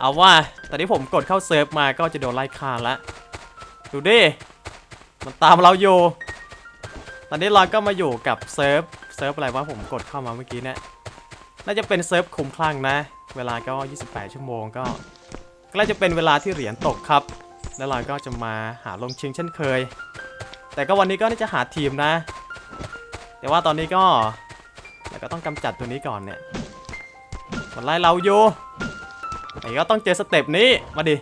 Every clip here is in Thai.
เอาว่าตอนนี้ผมกดเข้าเซิร์ฟมาก็จะโดนไล่ฆ่าละดูดิ มันตามเราอยู่ ตอนนี้เราก็มาอยู่กับเซิร์ฟ เซิร์ฟอะไรวะผมกดเข้ามาเมื่อกี้เนี่ย น่าจะเป็นเซิร์ฟคุมคลั่งนะ เวลาก็ 28 ชั่วโมงก็ใกล้จะเป็นเวลาที่เหรียญตกครับ แล้วเราก็จะมาหาลงชิงเช่นเคย แต่ก็วันนี้ก็น่าจะหาทีมนะ แต่ว่าตอนนี้ก็เราก็ต้องกำจัดตัวนี้ก่อนเนี่ย มันไล่เราอยู่ ไอ้ก็ต้องเจอสเต็ปนี้ มาดิ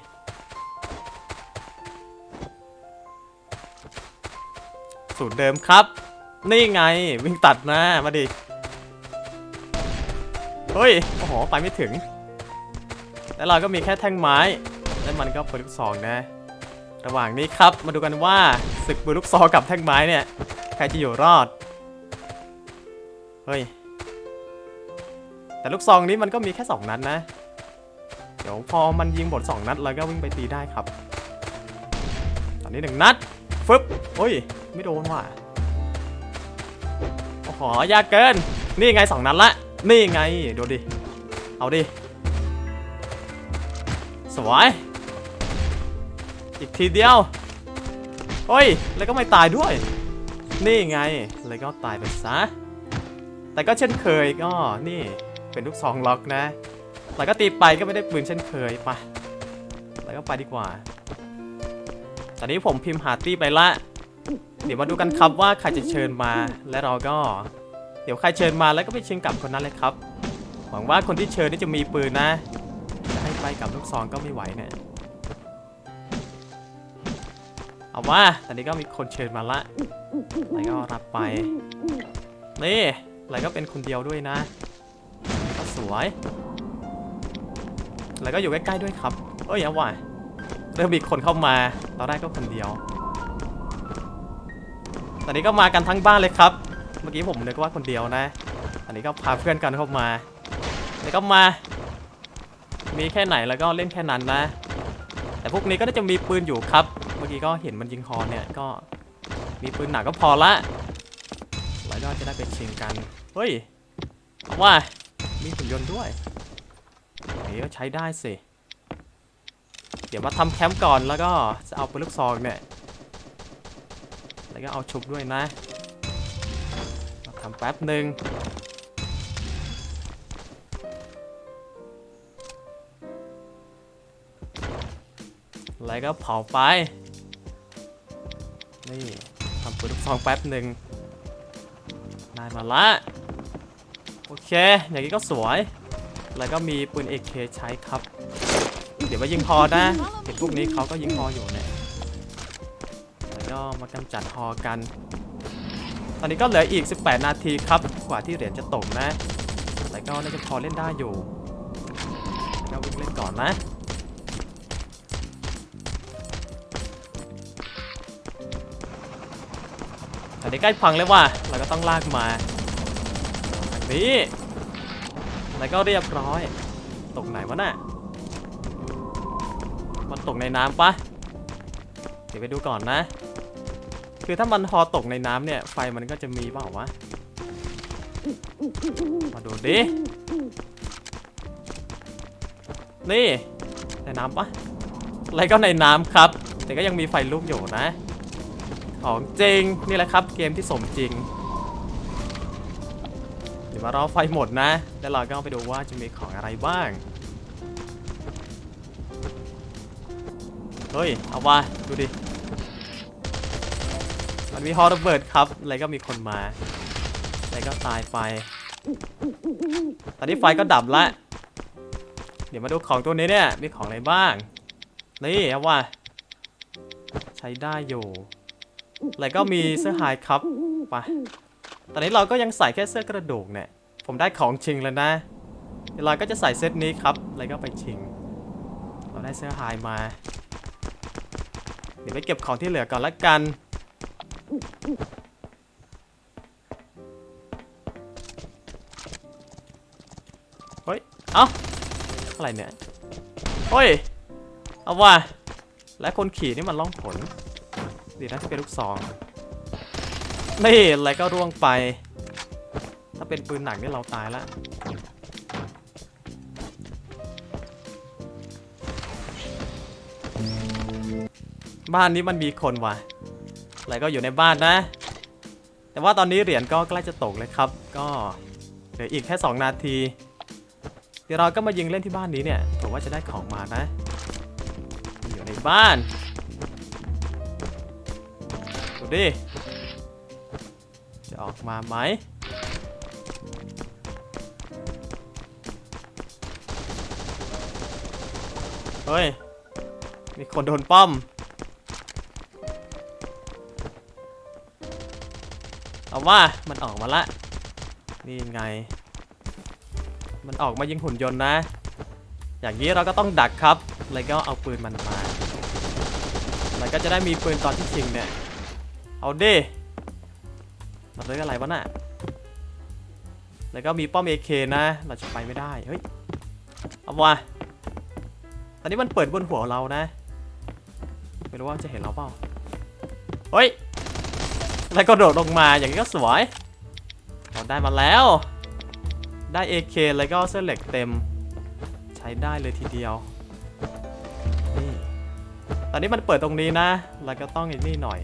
สูตรเดิมครับ นี่ไงวิ่งตัดนะมาดิ เฮ้ย โอ้โห ไปไม่ถึง แล้วเราก็มีแค่แท่งไม้ แล้วมันก็ปืนลูกซองนะ ระหว่างนี้ครับ มาดูกันว่าศึกปืนลูกซองกับแท่งไม้เนี่ย ใครจะอยู่รอด เฮ้ยแต่ลูกซองนี้มันก็มีแค่ 2 นัดนะ เดี๋ยวพอมันยิงหมด2นัดเราก็วิ่งไปตีได้ครับ ตอนนี้หนึ่งนัดฟึบโอ้ย ไม่โดนว่ะโอ้โหยากเกิน นี่ไง2นัดละ นี่ไงดูดิ เอาดิ สวย อีกทีเดียวเฮ้ย แล้วก็ไม่ตายด้วย นี่ไง แล้วก็ตายไปซะ แต่ก็เช่นเคยก็นี่เป็นลูกซองล็อกนะ แล้วก็ตีไปก็ไม่ได้ปืนเช่นเคยไปแล้วก็ไปดีกว่า ตอนนี้ผมพิมพ์หาตี้ไปละ เดี๋ยวมาดูกันครับว่าใครจะเชิญมา และเราก็ เดี๋ยวใครเชิญมาแล้วก็ไปเชิงกับคนนั้นเลยครับ หวังว่าคนที่เชิญนี่จะมีปืนนะ จะให้ไปกับลูกซองก็ไม่ไหวเนี่ย เอาว่า ตอนนี้ก็มีคนเชิญมาละแล้วก็รับไป นี่แล้วก็เป็นคนเดียวด้วยนะก็สวย แล้วก็อยู่ใกล้ๆด้วยครับ เอ้ยเอาว่ะเริ่มมีคนเข้ามาตอนแรกก็คนเดียว ตอนนี้ก็มากันทั้งบ้านเลยครับ เมื่อกี้ผมนึกว่าคนเดียวนะ อันนี้ก็พาเพื่อนกันเข้ามา แล้วก็มา มีแค่ไหนแล้วก็เล่นแค่นั้นนะ แต่พวกนี้ก็น่าจะมีปืนอยู่ครับ เมื่อกี้ก็เห็นมันยิงฮอเนี่ยก็มีปืนหนักก็พอละแล้วก็จะได้ไปชิงกัน เฮ้ยเอาว่ามีหุ่นยนต์ด้วย ก็ใช้ได้สิ เดี๋ยวมาทำแคมป์ก่อนแล้วก็จะเอาปืนลูกซองเนี่ย แล้วก็เอาชุบด้วยนะมาทำแป๊บหนึ่งแล้วก็เผาไป นี่ทำปืนลูกซองแป๊บหนึ่งได้มาละ โอเค อย่างนี้ก็สวย แล้วก็มีปืน AK ใช้ครับ เดี๋ยวมายิงพอนะเห็นพวกนี้เขาก็ยิงพออยู่เนี่ยแล้วก็มากำจัดฮอกัน ตอนนี้ก็เหลืออีก 18 นาทีครับ กว่าที่เหรียญจะตกนะ แล้วก็น่าจะพอเล่นได้อยู่แล้วก็วิ่งเล่นก่อนนะตอนนี้ใกล้พังแล้วว่ะ เราก็ต้องลากมาแบบนี้ แล้วก็เรียบร้อย ตกไหนวะน่ะ มันตกในน้ำปะเดี๋ยวไปดูก่อนนะ คือถ้ามันพอตกในน้ำเนี่ย ไฟมันก็จะมีเปล่าวะ มาดูดิ นี่ในน้ำปะอะไรก็ในน้ำครับ แต่ก็ยังมีไฟลุกอยู่นะ ของจริง นี่แหละครับ เกมที่สมจริง ดี๋ยวมารอไฟหมดนะ แล้วเราก็ไปดูว่าจะมีของอะไรบ้าง เฮ้ย เอาว่าดูดิ มันมีฮอระเบิดครับ แล้วก็มีคนมา แล้วก็ตายไป ตอนนี้ไฟก็ดับละ เดี๋ยวมาดูของตัวนี้เนี่ย มีของอะไรบ้าง นี่เอาว่า ใช้ได้อยู่ แล้วก็มีเสื้อไฮครับ ไป ตอนนี้เราก็ยังใส่แค่เสื้อกระดูกเนี่ย ผมได้ของชิงแล้วนะเดี๋ยวเราก็จะใส่เซตนี้ครับแล้วก็ไปชิง เราได้เสื้อไฮมา เดี๋ยวไปเก็บของที่เหลือก่อนละกัน เฮ้ย เอ้า อะไรเนี่ย เฮ้ย เอาว่าและคนขี่นี่มันล่องผล ดีนะที่เป็นลูกซอง นี่อะไรก็ร่วงไป ถ้าเป็นปืนหนักนี่เราตายละบ้านนี้มันมีคนวะอะไรก็อยู่ในบ้านนะ แต่ว่าตอนนี้เหรียญก็ใกล้จะตกเลยครับ ก็เหลืออีกแค่ 2 นาที เดี๋ยวเราก็มายิงเล่นที่บ้านนี้เนี่ยผมว่าจะได้ของมานะ อยู่ในบ้านดูดิ จะออกมาไหมเฮ้ย มีคนโดนป้อม เอาว่ามันออกมาละ นี่ไง มันออกมายิงหุ่นยนต์นะ อย่างนี้เราก็ต้องดักครับแล้วก็เอาปืนมันมา แล้วก็จะได้มีปืนตอนที่ชิงเนี่ย เอาดิ มันเรื่องอะไรวะน่ะ แล้วก็มีป้อม AK นะ เราจะไปไม่ได้ เฮ้ย เอาวะตอนนี้มันเปิดบนหัวเรานะ ไม่รู้ว่าจะเห็นเราเปล่า เฮ้ย แล้วก็โดดลงมาอย่างนี้ก็สวยเราได้มาแล้ว ได้ AK แล้วก็เสื้อเหล็กเต็ม ใช้ได้เลยทีเดียวนี่ตอนนี้มันเปิดตรงนี้นะ แล้วก็ต้องอนี่หน่อย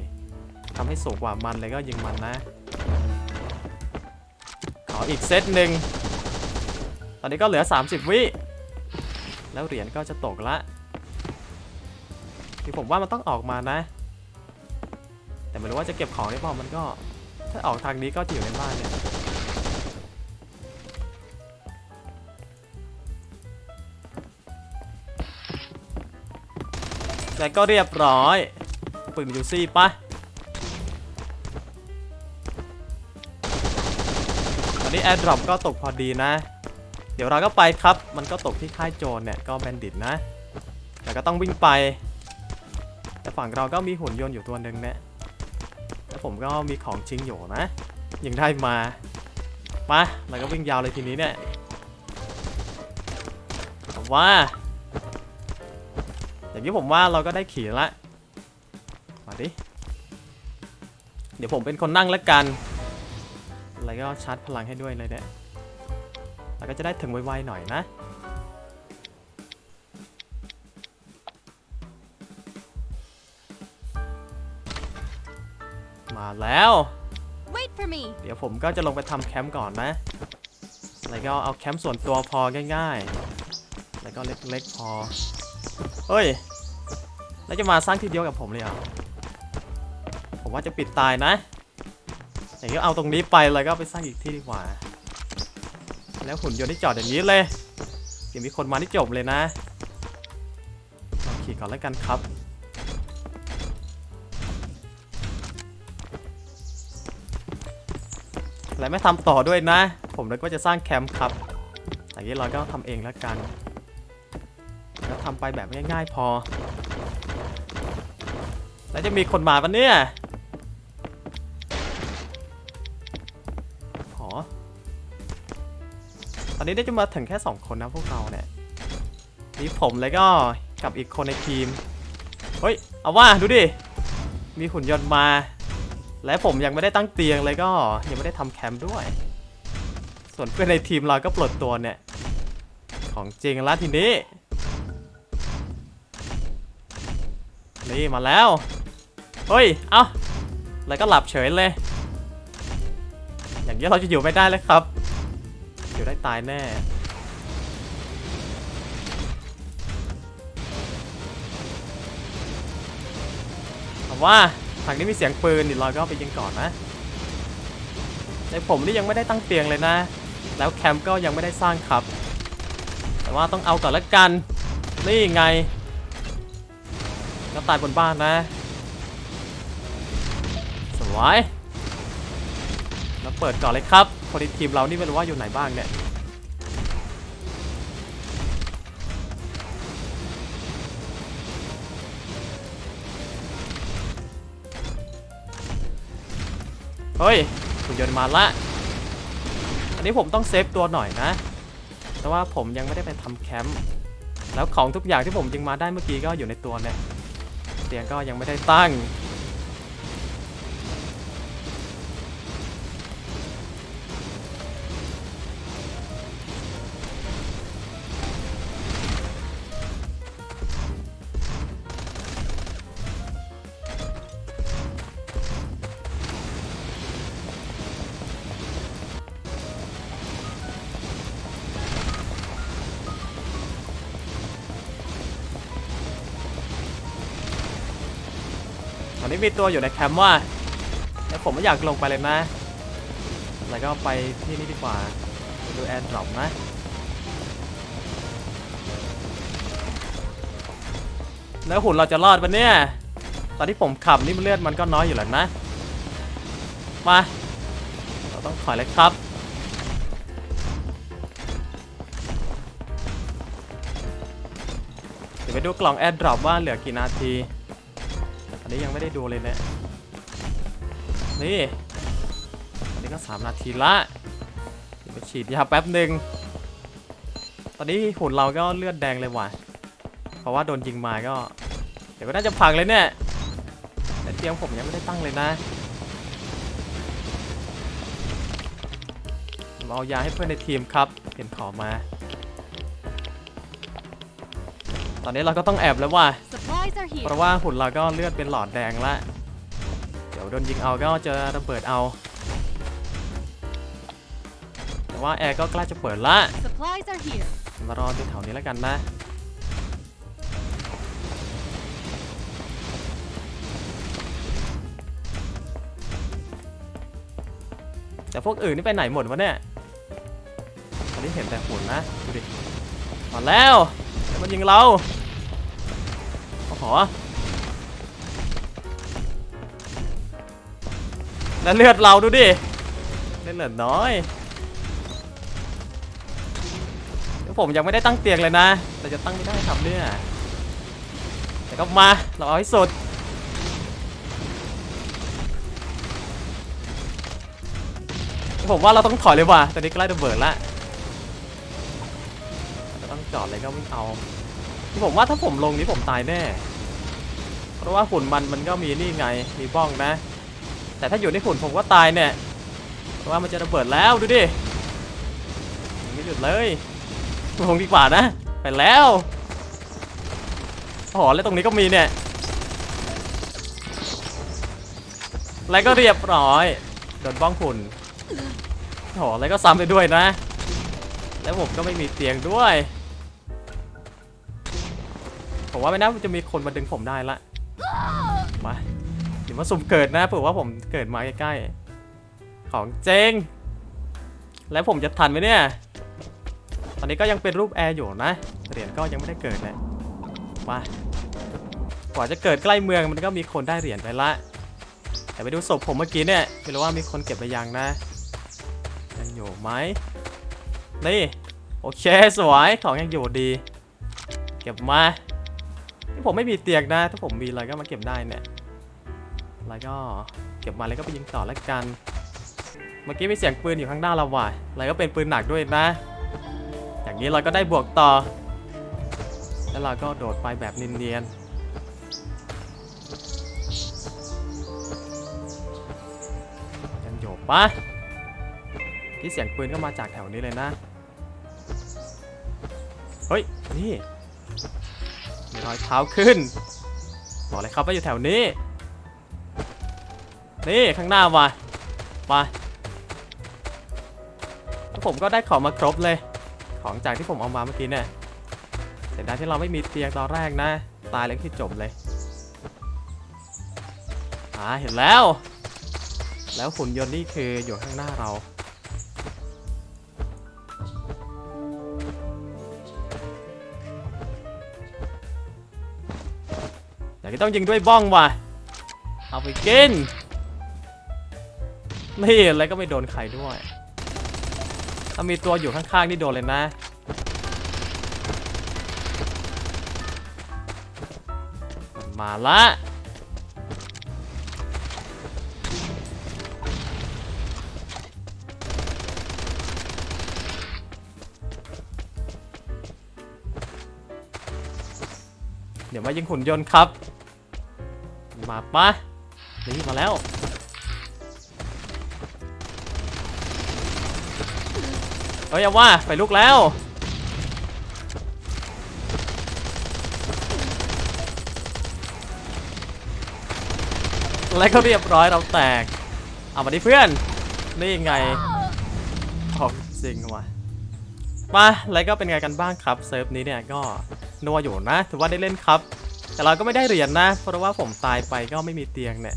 ทำให้สูงกว่ามันเลยก็ยิงมันนะ ขออีกเซตหนึ่ง ตอนนี้ก็เหลือ 30 วิ แล้วเหรียญก็จะตกละที่ผมว่ามันต้องออกมานะ แต่ไม่รู้ว่าจะเก็บของได้เปล่ามันก็ ถ้าออกทางนี้ก็จะอยู่ในบ้านเนี่ย แล้วก็เรียบร้อยปืนยูซี่ปะ ตอนนี้แอร์ดรอปก็ตกพอดีนะ เดี๋ยวเราก็ไปครับ มันก็ตกที่ค่ายโจรเนี่ยก็แบนดิตนะ แต่ก็ต้องวิ่งไป แต่ฝั่งเราก็มีหุ่นยนต์อยู่ตัวหนึ่งเนี่ยแล้วผมก็มีของจริงอยู่นะ ยังได้มา มาเราก็วิ่งยาวเลยทีนี้เนี่ยผมว่า อย่างที่ผมว่าเราก็ได้ขี่ละ มาดิ เดี๋ยวผมเป็นคนนั่งแล้วกัน แล้วก็ชาร์จพลังให้ด้วยเลยเนี่ยแล้วก็จะได้ถึงไวๆหน่อยนะ มาแล้ว Wait for me. เดี๋ยวผมก็จะลงไปทำแคมป์ก่อนนะ แล้วก็เอาแคมป์ส่วนตัวพอง่ายๆ แล้วก็เล็กๆพอ เฮ้ย แล้วจะมาสร้างที่เดียวกับผมเลยเหรอ ผมว่าจะปิดตายนะ อย่างนี้เอาตรงนี้ไปแล้วก็ไปสร้างอีกที่ดีกว่า แล้วหุ่นยนต์ที่จอดอย่างนี้เลยเดี๋ยวมีคนมาที่จบเลยนะเราขี่ก่อนแล้วกันครับและไม่ทำต่อด้วยนะ ผมเลยว่าจะสร้างแคมป์ครับอย่างนี้เราก็ทำเองแล้วกัน แล้วทำไปแบบง่ายๆพอ แล้วจะมีคนมาปะเนี่ย อนนี้ได้จะมาถึงแค่ 2 คนนะพวกเราเนี่ยมีผมแล้วก็กับอีกคนในทีม เฮ้ย เอาว่าดูดิ มีหุ่นยนต์มา และผมยังไม่ได้ตั้งเตียงเลยก็ยังไม่ได้ทำแคมป์ด้วย ส่วนเพื่อนในทีมเราก็ปลดตัวเนี่ย ของจริงแล้วทีนี้ นี่มาแล้ว เฮ้ย เอ้าแล้วก็หลับเฉยเลย อย่างนี้เราจะอยู่ไม่ได้เลยครับ อยู่ได้ตายแน่แต่ว่าทางนี้มีเสียงปืนเดี๋ยวเราก็ไปยิงก่อนนะ ในผมนี่ยังไม่ได้ตั้งเตียงเลยนะ แล้วแคมป์ก็ยังไม่ได้สร้างครับ แต่ว่าต้องเอาก่อนละกัน นี่ไง ก็ตายบนบ้านนะ สวย แล้วเปิดก่อนเลยครับพอดีทีมเรานี่ไม่รู้ว่าอยู่ไหนบ้างเนี่ยเฮ้ยหุ่นยนต์มาละ อันนี้ผมต้องเซฟตัวหน่อยนะ แต่ว่าผมยังไม่ได้ไปทำแคมป์ แล้วของทุกอย่างที่ผมยิงมาได้เมื่อกี้ก็อยู่ในตัวเนี่ย เตียงก็ยังไม่ได้ตั้ง นี้มีตัวอยู่ในแคมป์ว่าแต่ผมไม่อยากลงไปเลยนะ แล้วก็ไปที่นี่ดีกว่าไปดูแอร์ดรอปนะแล้วหุ่นเราจะรอดปะเนี่ย ตอนที่ผมขับนี่มันเลือดมันก็น้อยอยู่แล้วนะ มา เราต้องถอยเลยครับ เดี๋ยวไปดูกล่องแอร์ดรอปว่าเหลือกี่นาที นนี้ยังไม่ได้ดูเลยเนี่ยนี่อันนี้ก็ 3 นาทีละเดี๋ยวไปฉีดยาแป๊บหนึ่ง ตอนนี้หุ่นเราก็เลือดแดงเลยว่ะ เพราะว่าโดนยิงมาก็ เดี๋ยวก็น่าจะพังเลยเนี่ย แต่เตียงผมยังไม่ได้ตั้งเลยนะเอายาให้เพื่อนในทีมครับ เห็นขอมา ตอนนี้เราก็ต้องแอบแล้วว่ะ Supplies are เพ here. ราะว่าหุ่นเราก็เลือดเป็นหลอดแดงละเดี๋ยวโดนยิงเอาก็จะระเบิดเอา แต่ว่าแอร์ก็ใกล้จะเปิดละ Supplies are here. มารอที่แถวนี้แล้วกันนะ แต่พวกอื่นนี่ไปไหนหมดวะเนี่ยตอนนี้เห็นแต่หุ่นนะ ดูดิ มาแล้วแต่ มันยิงเราโอ้โหแล้วเลือดเราดูดิเลือดเลือน้อยเดี๋ยวผมยังไม่ได้ตั้งเตียงเลยนะ แต่จะตั้งไม่ได้ครับเนี่ยแต่ก็มา เราเอาให้สุดผมว่าเราต้องถอยเลยว่ะตอนนี้ใกล้ระเบิดละ จองจอดเลยก็วิ่เอาคือผมว่าถ้าผมลงนี้ผมตายแน่ เพราะว่าฝุ่นมันมันก็มีนี่ไง มีบ้องนะ แต่ถ้าอยู่ในฝุ่นผมก็ตายเนี่ยเพราะว่ามันจะระเบิดแล้วดูดิยังไม่หยุดเลย ลงดีกว่านะ ไปแล้วโอ้โหแล้วตรงนี้ก็มีเนี่ย แล้วก็เรียบร้อยโดนบ้องหุ่นโอ้โหแล้วก็ซ้ำไปด้วยนะ แล้วผมก็ไม่มีเตียงด้วย ผมว่าไม่น่าจะมีคนมาดึงผมได้ละมาเดี๋ยวมาสุ่มเกิดนะเผื่อว่าผมเกิดมาใกล้ๆของเจงแล้วผมจะทันไหมเนี่ย ตอนนี้ก็ยังเป็นรูปแอร์อยู่นะเหรียญก็ยังไม่ได้เกิดเลยมากว่าจะเกิดใกล้เมืองมันก็มีคนได้เหรียญไปละ แต่ไปดูศพผมเมื่อกี้เนี่ยไม่รู้ว่ามีคนเก็บไปยังนะยังอยู่ไหมนี่โอเคสวยของยังอยู่ดี เก็บมา ที่ผมไม่มีเตียงนะ ถ้าผมมีอะไรก็มาเก็บได้เนี่ยแล้วก็เก็บมาแล้วก็ไปยิงต่อแล้วกัน เมื่อกี้มีเสียงปืนอยู่ข้างหน้าเราว่ะแล้วก็เป็นปืนหนักด้วยนะ อย่างนี้เราก็ได้บวกต่อ แล้วเราก็โดดไปแบบเนียนๆยังโยบปะที่เสียงปืนก็มาจากแถวนี้เลยนะ เฮ้ย นี่ อยเท้าขึ้น บอกเลยครับว่าอยู่แถวนี้ นี่ข้างหน้าว่ะมาผมก็ได้ของมาครบเลย ของจากที่ผมเอามาเมื่อกี้เนี่ยเสียดายที่เราไม่มีเตียงตอนแรกนะ ตายเลยที่จบเลยอ่าเห็นแล้ว แล้วหุ่นยนต์นี่คืออยู่ข้างหน้าเรา นี้ต้องยิงด้วยบ้องว่ะ เอาไปกิน นี่อะไรก็ไม่โดนใครด้วย ถ้ามีตัวอยู่ข้างๆนี่โดนเลยนะมันมาละเดี๋ยวมายิงหุ่นยนต์ครับ มาปะนี่มาแล้วเฮ้ยอย่าว่าไปลุกแล้วแล้วก็เรียบร้อยเราแตก เอามาดิเพื่อน นี่ไงของจริงว่ะมาแล้วก็เป็นไงกันบ้างครับ เซิร์ฟนี้เนี่ยก็นัวอยู่นะ ถือว่าได้เล่นครับ แต่เราก็ไม่ได้เหรียญนะ เพราะว่าผมตายไปก็ไม่มีเตียงเนี่ย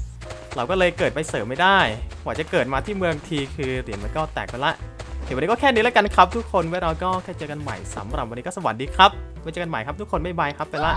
เราก็เลยเกิดไปเสริมไม่ได้กว่าจะเกิดมาที่เมืองทีคือเหรียญมันก็แตกไปละเดี๋ยววันนี้ก็แค่นี้แล้วกันครับ ทุกคนไว้เราก็แค่เจอกันใหม่สำหรับวันนี้ก็สวัสดีครับไว้เจอกันใหม่ครับทุกคนบ๊ายบายครับไปละ